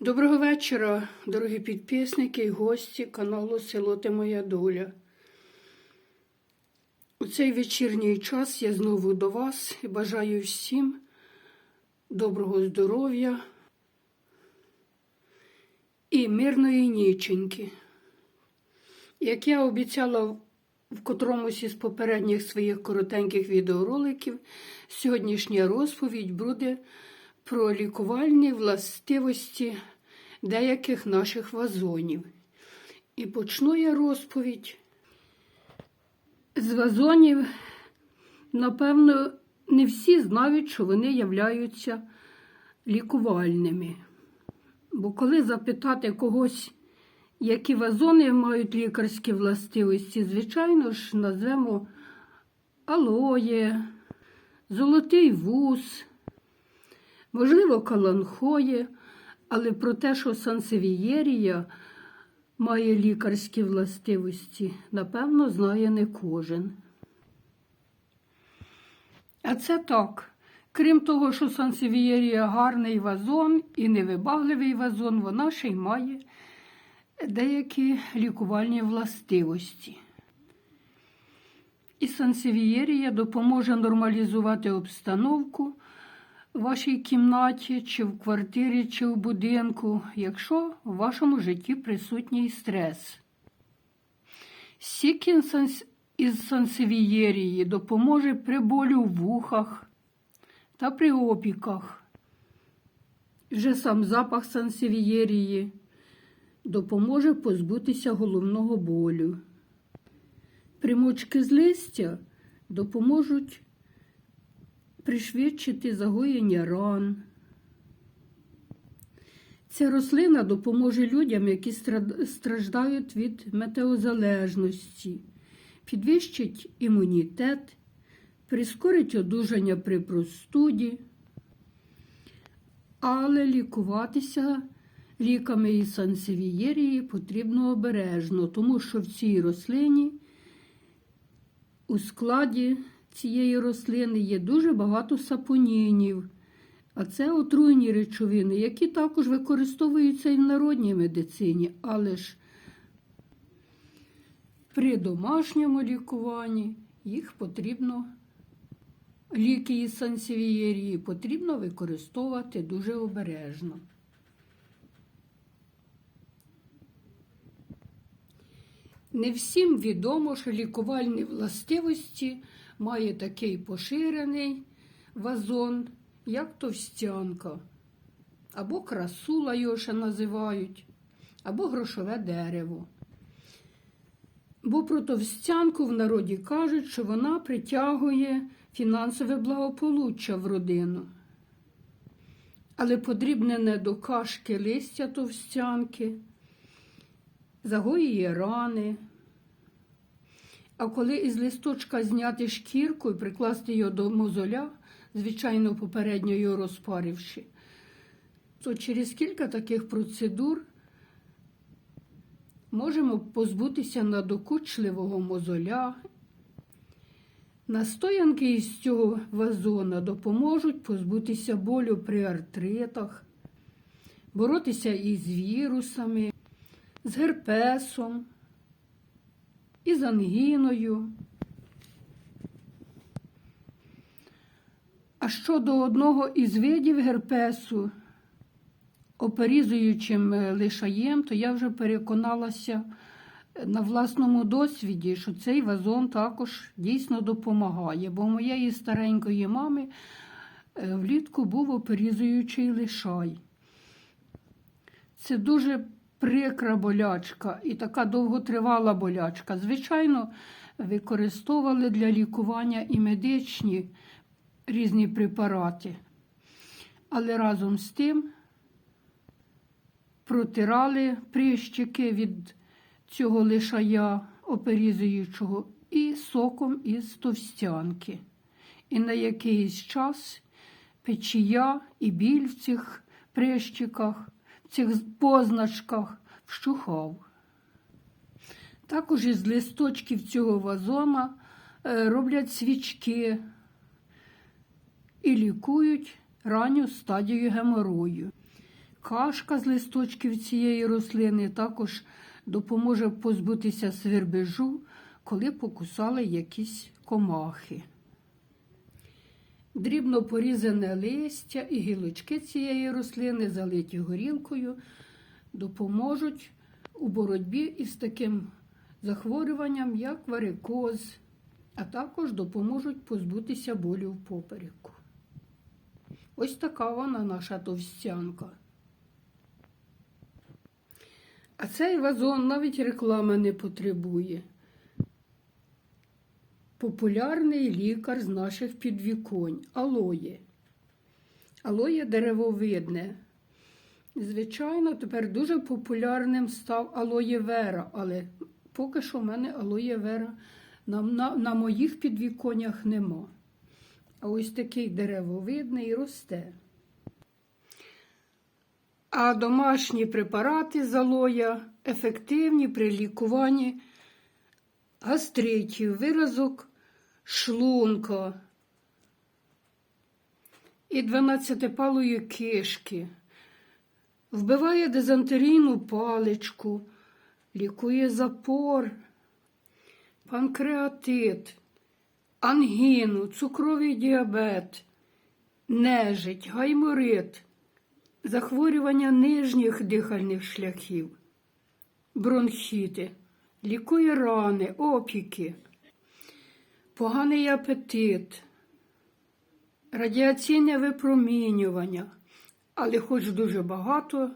Доброго вечора, дорогі підписники і гості каналу Село Ти Моя Доля. У цей вечірній час я знову до вас і бажаю всім доброго здоров'я і мирної ніченьки. Як я обіцяла в котромусь із попередніх своїх коротеньких відеороликів, сьогоднішня розповідь буде про лікувальні властивості деяких наших вазонів. І почну я розповідь з вазонів. Напевно, не всі знають, що вони являються лікувальними. Бо коли запитати когось, які вазони мають лікарські властивості, звичайно ж, назвемо алоє, золотий вуз, можливо, каланхоє, але про те, що сансевієрія має лікарські властивості, напевно, знає не кожен. А це так. Крім того, що сансевієрія гарний вазон і невибагливий вазон, вона ще й має деякі лікувальні властивості. І сансевієрія допоможе нормалізувати обстановку в вашій кімнаті, чи в квартирі, чи в будинку, якщо в вашому житті присутній стрес. Сік із сансевієрії допоможе при болю в вухах та при опіках. Вже сам запах сансевієрії допоможе позбутися головного болю. Примочки з листя допоможуть пришвидшити загоєння ран. Ця рослина допоможе людям, які страждають від метеозалежності, підвищить імунітет, прискорить одужання при простуді, але лікуватися ліками і сансевієрії потрібно обережно, тому що в цій рослині у складі цієї рослини є дуже багато сапонінів, а це отруйні речовини, які також використовуються і в народній медицині, але ж при домашньому лікуванні їх потрібно, ліки із сансевієрії потрібно використовувати дуже обережно. Не всім відомо, що лікувальні властивості має такий поширений вазон, як товстянка, або красула його ще називають, або грошове дерево. Бо про товстянку в народі кажуть, що вона притягує фінансове благополуччя в родину. Але подрібнене до кашки листя товстянки, загоює рани. А коли із листочка зняти шкірку і прикласти його до мозоля, звичайно, попередньо його розпаривши, то через кілька таких процедур можемо позбутися надокучливого мозоля. Настоянки із цього вазона допоможуть позбутися болю при артритах, боротися із вірусами, з герпесом із ангіною. А щодо одного із видів герпесу, оперізуючим лишаєм, то я вже переконалася на власному досвіді, що цей вазон також дійсно допомагає, бо моєї старенької мами влітку був оперізуючий лишай. Це дуже прикра болячка і така довготривала болячка. Звичайно, використовували для лікування і медичні різні препарати. Але разом з тим протирали прищики від цього лишая оперізуючого і соком із товстянки. І на якийсь час печія і біль в цих прищиках цих позначках вщухав. Також із листочків цього вазона е, роблять свічки і лікують ранню стадію геморою. кашка з листочків цієї рослини також допоможе позбутися свербежу, коли покусали якісь комахи. Дрібно порізане листя і гілочки цієї рослини, залиті горілкою, допоможуть у боротьбі із таким захворюванням, як варикоз, а також допоможуть позбутися болю в попереку. Ось така вона наша товстянка. А цей вазон навіть реклами не потребує. Популярний лікар з наших підвіконь алоє. Алоє деревовидне. Звичайно, тепер дуже популярним став алоє вера, але поки що в мене алоє вера на, на, на моїх підвіконнях нема. А ось такий деревовидний росте. А домашні препарати з алоя ефективні при лікуванні гастритів, виразок шлунка і 12-палої кишки. Вбиває дизентерійну паличку, лікує запор, панкреатит, ангіну, цукровий діабет, нежить, гайморит, захворювання нижніх дихальних шляхів, бронхіти, лікує рани, опіки, поганий апетит, радіаційне випромінювання, але хоч дуже багато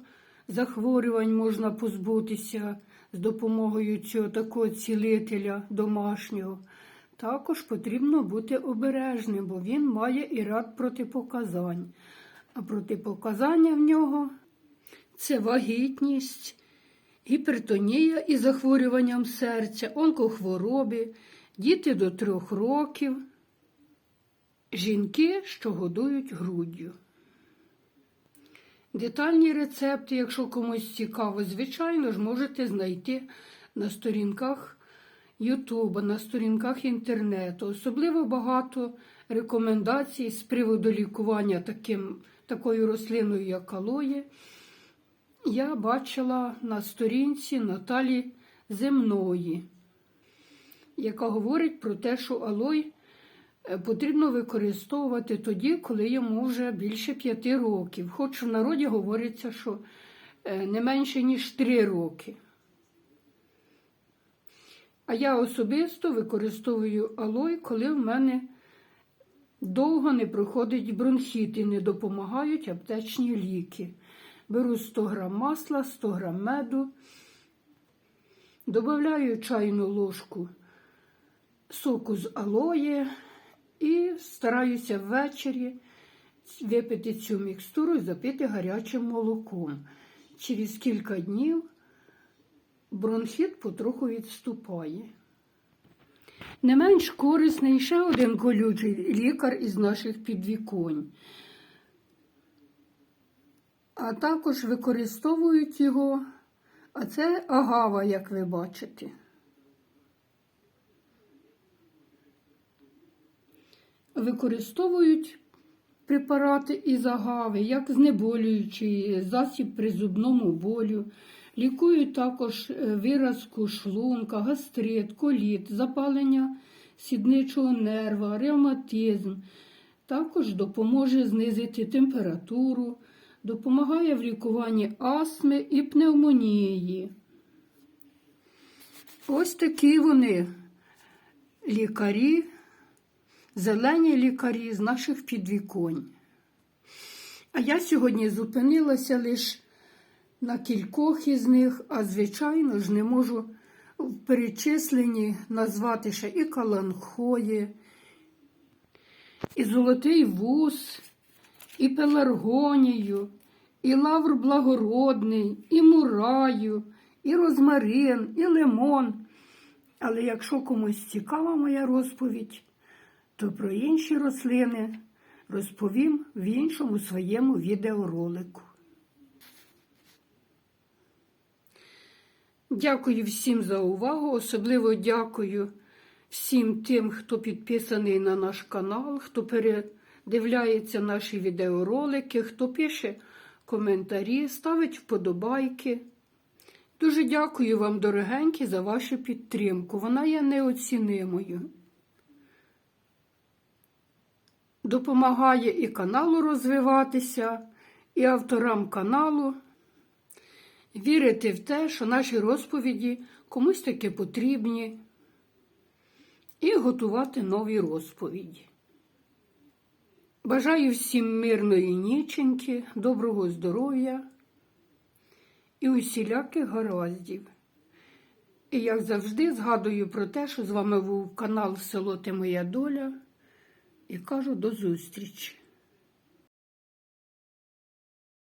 захворювань можна позбутися з допомогою цього такого цілителя домашнього. Також потрібно бути обережним, бо він має і ряд протипоказань. А протипоказання в нього це вагітність, гіпертонія із захворюванням серця, онкохвороби, діти до трьох років, жінки, що годують груддю. Детальні рецепти, якщо комусь цікаво, звичайно ж, можете знайти на сторінках Ютуба, на сторінках інтернету. Особливо багато рекомендацій з приводу лікування таким, такою рослиною, як алоє, я бачила на сторінці Наталі Земної, яка говорить про те, що алой е, потрібно використовувати тоді, коли йому вже більше п'яти років. Хоч в народі говориться, що е, не менше, ніж три роки. А я особисто використовую алой, коли в мене довго не проходить бронхіт і не допомагають аптечні ліки. Беру 100 грам масла, 100 грам меду, додаю чайну ложку соку з алоє і стараюся ввечері випити цю мікстуру і запити гарячим молоком. Через кілька днів бронхіт потроху відступає. Не менш корисний ще один колючий лікар із наших підвіконь. А також використовують його, а це агава, як ви бачите. Використовують препарати із агави, як знеболюючий засіб при зубному болю. Лікують також е, виразку шлунка, гастрит, коліт, запалення сідничого нерва, ревматизм. Також допоможе знизити температуру, допомагає в лікуванні астми і пневмонії. Ось такі вони лікарі, зелені лікарі з наших підвіконь. А я сьогодні зупинилася лише на кількох із них, а звичайно ж не можу в перечисленні назвати ще і каланхоє, і золотий вуз, і пеларгонію, і лавр благородний, і мураю, і розмарин, і лимон. Але якщо комусь цікава моя розповідь, то про інші рослини розповім в іншому своєму відеоролику. Дякую всім за увагу. Особливо дякую всім тим, хто підписаний на наш канал, хто передивляється наші відеоролики, хто пише коментарі, ставить вподобайки. Дуже дякую вам, дорогенькі, за вашу підтримку. Вона є неоцінимою. Допомагає і каналу розвиватися, і авторам каналу вірити в те, що наші розповіді комусь таки потрібні, і готувати нові розповіді. Бажаю всім мирної ніченьки, доброго здоров'я і усіляких гараздів. І, як завжди, згадую про те, що з вами був канал Село Ти Моя Доля і кажу до зустрічі.